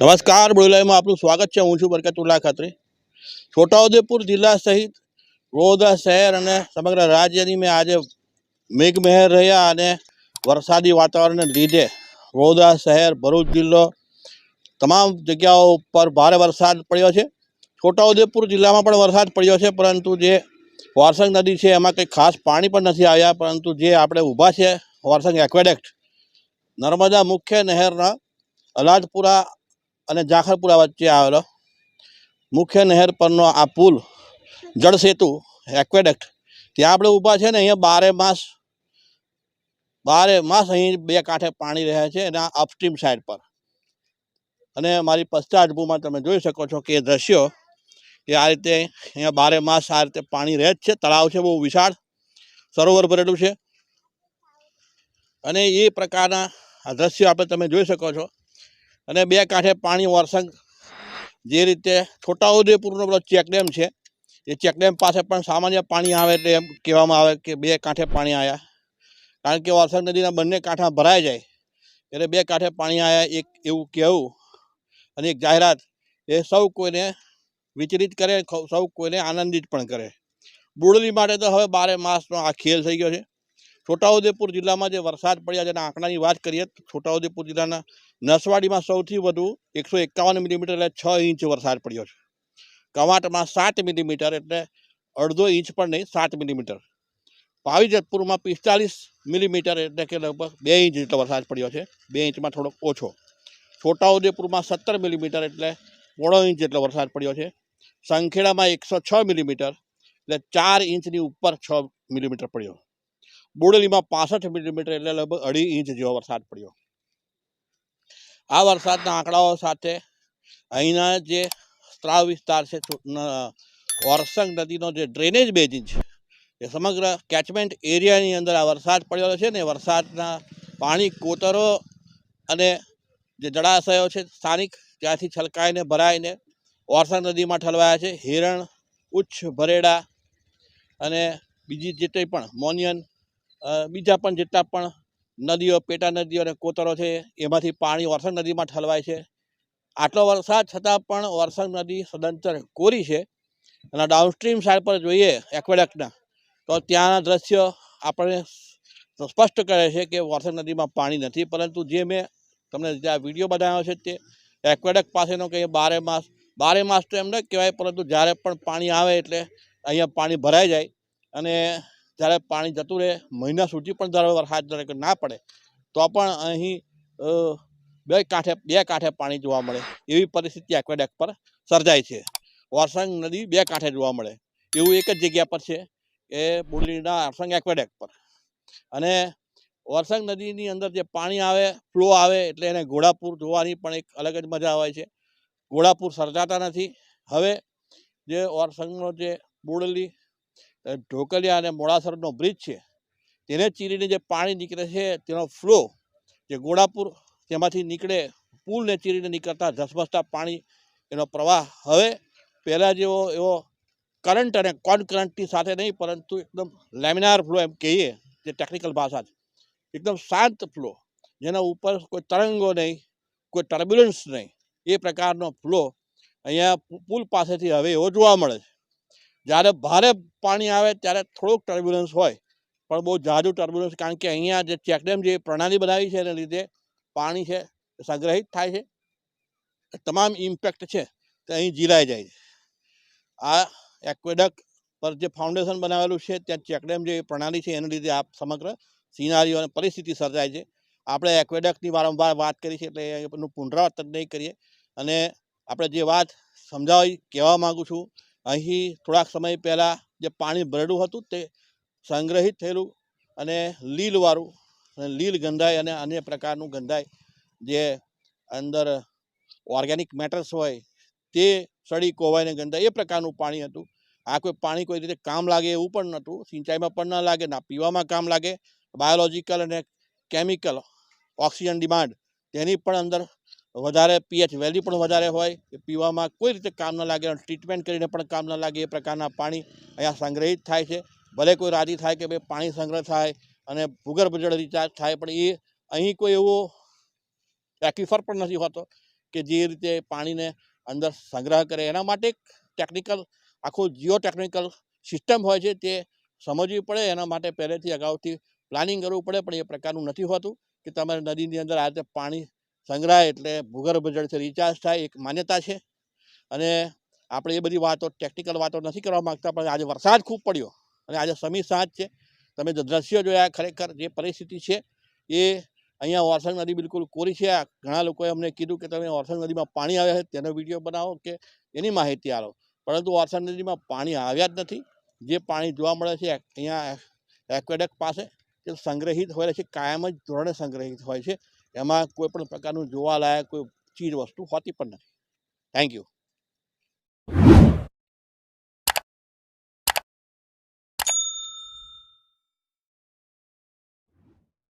નમસ્કાર બોલાઈમાં આપનું સ્વાગત છે. હું છું બરકતુલ્લા ખત્રી. છોટાઉદેપુર જિલ્લા સહિત વડોદરા શહેર અને સમગ્ર રાજ્યની મેં આજે મેઘમહેર રહ્યા અને વરસાદી વાતાવરણને લીધે વડોદરા શહેર, ભરૂચ જિલ્લો તમામ જગ્યાઓ ઉપર ભારે વરસાદ પડ્યો છે. છોટાઉદેપુર જિલ્લામાં પણ વરસાદ પડ્યો છે, પરંતુ જે વારસંગ નદી છે એમાં કંઈ ખાસ પાણી પણ નથી આવ્યા, પરંતુ જે આપણે ઊભા છે, વારસંગ એક્વેડેક્ટ, નર્મદા મુખ્ય નહેરના અલાદપુરા અને જાખરપુરા વચ્ચે આવેલો મુખ્ય નહેર પરનો આ પુલ જળસેતુ એક્વેડક્ટ ત્યાં આપણે ઊભા છે ને અહીંયા બારે માસ બારે માસ અહીં બે કાંઠે પાણી રહ્યા છે એના અપસ્ટ્રીમ સાઈડ પર. અને મારી પશ્ચાતભૂમાં તમે જોઈ શકો છો કે એ દ્રશ્યો એ આ રીતે અહીંયા બારે માસ આ રીતે પાણી રહે જ છે, તળાવ છે બહુ વિશાળ, સરોવર ભરેલું છે. અને એ પ્રકારના આ દ્રશ્યો આપણે તમે જોઈ શકો છો. અને બે કાંઠે પાણી વરસંગ જે રીતે છોટાઉદેપુરનો પેલો ચેકડેમ છે, એ ચેકડેમ પાસે પણ સામાન્ય પાણી આવે એટલે એમ કહેવામાં આવે કે બે કાંઠે પાણી આવ્યા કારણ કે વરસાદ નદીના બંને કાંઠા ભરાઈ જાય, એટલે બે કાંઠે પાણી આવ્યા એક એવું કહેવું. અને એક જાહેરાત, એ સૌ કોઈને વિચલિત કરે, સૌ કોઈને આનંદિત પણ કરે. બુડલી માટે તો હવે બારે માસનો આ ખેલ થઈ ગયો છે. છોટાઉદેપુર જિલ્લામાં જે વરસાદ પડ્યા એના આંકડાની વાત કરીએ તો છોટાઉદેપુર જિલ્લાના નસવાડીમાં સૌથી વધુ એકસો એકાવન મિલીમીટર એટલે છ ઇંચ વરસાદ પડ્યો છે. કવાંટમાં સાત મિલીમીટર એટલે અડધો ઇંચ પણ નહીં, સાત મિલીમીટર. પાવીજતપુરમાં પિસ્તાલીસ મિલીમીટર એટલે કે લગભગ બે ઇંચ જેટલો વરસાદ પડ્યો છે. બે ઇંચમાં થોડોક ઓછો. છોટાઉદેપુરમાં સત્તર મિલીમીટર એટલે પોણો ઇંચ જેટલો વરસાદ પડ્યો છે. સંખેડામાં એકસો છ મિલીમીટર એટલે ચાર ઇંચની ઉપર છ મિલીમીટર પડ્યો. બોડેલીમાં પાસઠ મિલીમીટર એટલે લગભગ અઢી ઇંચ જેવો વરસાદ પડ્યો. આ વરસાદના આંકડાઓ સાથે અહીંના જે સ્ત્રાવ વિસ્તાર છે ઓરસંગ નદીનો જે ડ્રેનેજ બેઝિન છે એ સમગ્ર કેચમેન્ટ એરિયાની અંદર આ વરસાદ પડ્યો છે ને વરસાદના પાણી કોતરો અને જે જળાશયો છે સ્થાનિક, ત્યાંથી છલકાઈને ભરાઈને ઓરસંગ નદીમાં ઠલવાયા છે. હિરણ, ઉચ્છ ભરેડા અને બીજી જે પણ મોનિયન બીજા પણ જેટલા પણ નદીઓ, પેટા નદીઓ અને કોતરો છે, એમાંથી પાણી વરસાદ નદીમાં ઠલવાય છે. આટલો વરસાદ છતાં પણ વરસાદ નદી સદંતર કોરી છે. અને ડાઉનસ્ટ્રીમ સાઈડ પર જોઈએ એક્વેડક્ટના તો ત્યાંના દ્રશ્ય આપણે સ્પષ્ટ કરે છે કે વરસાદ નદીમાં પાણી નથી. પરંતુ જે મેં તમને જ્યાં વીડિયો બનાવ્યો છે તે એક્વેડક પાસેનો કે બારે માસ બારે માસ તો એમ ન કહેવાય, પરંતુ જ્યારે પણ પાણી આવે એટલે અહીંયા પાણી ભરાઈ જાય. અને જ્યારે પાણી જતું રહે, મહિના સુધી પણ દર વરસાદ ધારો ના પડે, તો પણ અહીં બે કાંઠે બે કાંઠે પાણી જોવા મળે. એવી પરિસ્થિતિ એક્વેડેક પર સર્જાય છે. વરસંગ નદી બે કાંઠે જોવા મળે. એવું એક જ જગ્યા પર છે એ બોડલીના વરસંગ એક્વેડેક પર. અને વરસંગ નદીની અંદર જે પાણી આવે ફ્લો આવે, એટલે એને ઘોડાપુર જોવાની પણ એક અલગ જ મજા હોય છે. ઘોડાપુર સર્જાતા નથી. હવે જે વરસંગનો જે બોડલી ઢોકલિયા અને મોડાસરનો બ્રિજ છે, તેને ચીરીને જે પાણી નીકળે છે, તેનો ફ્લો જે ગોળાપુર તેમાંથી નીકળે, પુલને ચીરીને નીકળતા ધસમસતા પાણી એનો પ્રવાહ. હવે પહેલાં જેવો એવો કરંટ અને કોન કરંટની સાથે નહીં, પરંતુ એકદમ લેમિનાર ફ્લો એમ કહીએ, જે ટેકનિકલ ભાષા છે. એકદમ શાંત ફ્લો, જેના ઉપર કોઈ તરંગો નહીં, કોઈ ટર્બ્યુલન્સ નહીં. એ પ્રકારનો ફ્લો અહીંયા પુલ પાસેથી હવે એવો જોવા મળે છે. જ્યારે ભારે પાણી આવે ત્યારે થોડુંક ટર્બ્યુલન્સ હોય. પણ બહુ જાજુ ટર્બ્યુલન્સ કારણ કે અહીંયા જે ચેકડેમ જે પ્રણાલી બનાવી છે એને લીધે પાણી છે સંગ્રહિત થાય છે. તમામ ઇમ્પેક્ટ છે તે અહીં જીલાઈ જાય છે. આ એક્વેડક પર જે ફાઉન્ડેશન બનાવેલું છે ત્યાં ચેકડેમ જે પ્રણાલી છે એને લીધે આ સમગ્ર સિનારીઓ અને પરિસ્થિતિ સર્જાય છે. આપણે એક્વેડકની વારંવાર વાત કરી છે એટલે એનું પુનરાવર્તન નહીં કરીએ. અને આપણે જે વાત સમજાવી કહેવા માગું છું અહીં થોડાક સમય પહેલાં જે પાણી ભરેલું હતું તે સંગ્રહિત થયેલું અને લીલવાળું લીલ ગંધાય અને અન્ય પ્રકારનું ગંધાય જે અંદર ઓર્ગેનિક મેટર્સ હોય તે સડી કોવાઈને ગંધાય એ પ્રકારનું પાણી હતું. આ કોઈ પાણી કોઈ રીતે કામ લાગે એવું પણ નહોતું. સિંચાઈમાં પણ ન લાગે, ના પીવામાં કામ લાગે. બાયોલોજિકલ અને કેમિકલ, ઓક્સિજન ડિમાન્ડ તેની પણ અંદર વધારે પીએચ વેલ્યુ પણ વધારે હોય, એ પીવામાં કોઈ રીતે કામ ન લાગે ટ્રીટમેન્ટ કરીને પણ કામ ન લાગે, એ પ્રકારના પાણી અહીંયા સંગ્રહિત થાય છે. ભલે કોઈ રાજી થાય કે ભાઈ પાણી સંગ્રહ થાય અને ભૂગર્ભ જળ રિચાર્જ થાય, પણ એ અહીં કોઈ એવો એક્વિફર પણ નથી હોતો કે જે રીતે પાણીને અંદર સંગ્રહ કરે. એના માટે ટેકનિકલ આખું જીઓ ટેકનિકલ સિસ્ટમ હોય છે તે સમજવી પડે. એના માટે પહેલેથી અગાઉથી પ્લાનિંગ કરવું પડે, પણ એ પ્રકારનું નથી હોતું કે તમારે નદીની અંદર આ રીતે પાણી સંગ્રહાય એટલે ભૂગર્ભ જળથી રિચાર્જ થાય, એક માન્યતા છે. અને આપણે એ બધી વાતો ટેકનિકલ વાતો નથી કરવા માગતા, પણ આજે વરસાદ ખૂબ પડ્યો અને આજે સમી સાંજ છે. તમે જે દ્રશ્યો જોયા ખરેખર, જે પરિસ્થિતિ છે, એ અહીંયા ઓરસંગ નદી બિલકુલ કોરી છે. ઘણા લોકોએ અમને કીધું કે તમે ઓરસંગ નદીમાં પાણી આવ્યા છે, તેનો વીડિયો બનાવો કે એની માહિતી આપો પરંતુ ઓરસંગ નદીમાં પાણી આવ્યા જ નથી. જે પાણી જોવા મળે છે, અહીંયા એક્વેડક પાસે, તે સંગ્રહિત હોય છે, કાયમ જ ધોરણે સંગ્રહિત હોય છે. એમાં કોઈ પણ પ્રકારનું જોવાલાયક કોઈ ચીજ વસ્તુ હોતી પણ નથી. Thank you